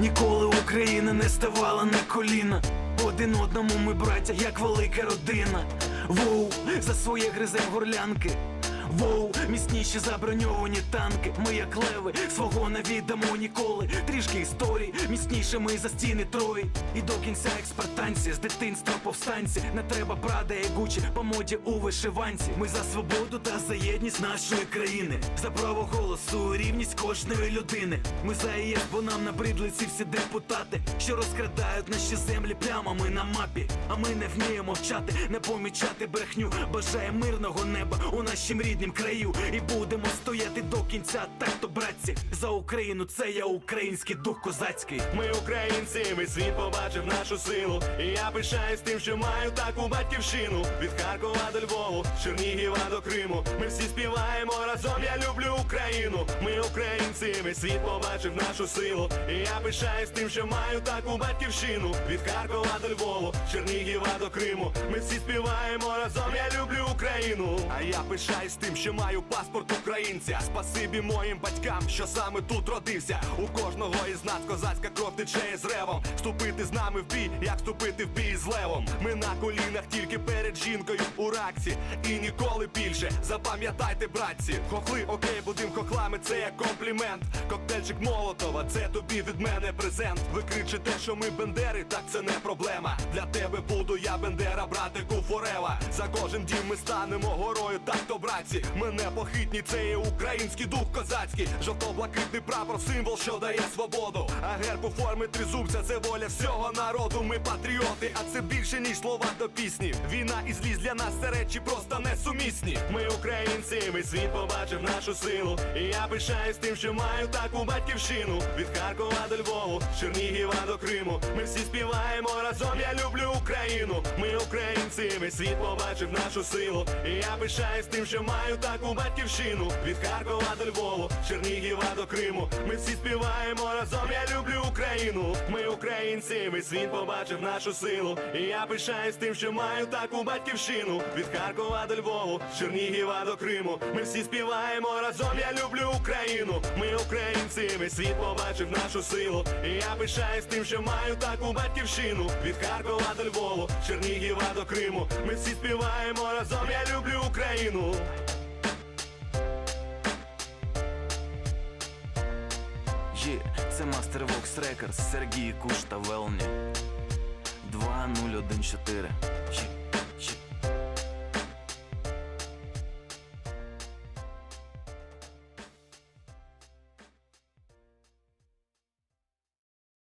Ніколи Україна не ставала на коліна. Один одному ми браття, як велика родина. Воу, за своє гризем горлянки. Воу, міцніші заброньовані танки. Ми як леви, свого не віддамо ніколи. Трішки історій, міцніше ми за стіни трої. І до кінця експертанці, з дитинства повстанці. Не треба прада і гучі по моді у вишиванці. Ми за свободу та за єдність нашої країни. За право голосу, рівність кожної людини. Ми за ЄС, бо нам набридли ці всі депутати, що розкрадають наші землі плямами на мапі. А ми не вміємо вчати, не помічати брехню. Бажаємо мирного неба у нашім ріднім краю. І будемо стояти до кінця. Так то, братці, за Україну це я український дух козацький. Ми українці, ми світ побачив нашу силу. І я пишаюсь тим, що маю таку батьківщину. Від Харкова до Львову, Чернігіва до Криму. Ми всі співаємо разом. Я люблю Україну. Ми українці, ми світ побачив нашу силу. І я пишаюсь тим, що маю таку батьківщину. Від Харкова до Львову, Чернігіва до Криму. Ми всі співаємо разом. Я люблю Україну. А я пишаюсь тим, що маю паспорт українця. Спасибі моїм батькам, що саме тут родився. У кожного із нас козацька кров тече із ревом. Вступити з нами в бій, як вступити в бій з левом. Ми на колінах тільки перед жінкою у раксі. І ніколи більше. Запам'ятайте, братці. Хохли, окей, будем хохлами, це як комплімент. Коктейльчик Молотова, це тобі від мене презент. Ви кричите, що ми бендери, так це не проблема. Для тебе буду я бендера, братику форева. За кожен дім ми станемо горою, так то братці. Ми не похитні, це є український дух козацький. Жовто-блакитний прапор, символ, що дає свободу. А герб у формі тризубця, це воля всього народу. Ми патріоти, а це більше ніж слова до пісні. Війна і злість для нас це речі просто несумісні. Ми українці, ми світ побачив нашу силу. І я пишаюсь тим, що маю таку батьківщину. Від Харкова до Львову, Чернігіва до Криму. Ми всі співаємо разом. Я люблю Україну. Ми українці, ми світ побачив нашу силу. Я пишаюсь тим, що маю таку батьківщину. Від Харкова до Львову, Чернігіва до Криму. Ми всі співаємо разом. Я люблю Україну. Ми українці, ми світ побачив нашу силу. І я пишаюсь тим, що маю таку батьківщину. Від Харкова до Львову, Чернігіва до Криму. Ми всі співаємо разом. Я люблю Україну. Ми українці, ми світ побачив нашу силу. І я пишаюсь тим, що маю таку батьківщину. Від Харкова до Львову, Чернігіва до Криму. Ми всі співаємо разом. Я люблю Україну. Є, це Master Vox Records, Сергій Куш та Велні 2014 Є.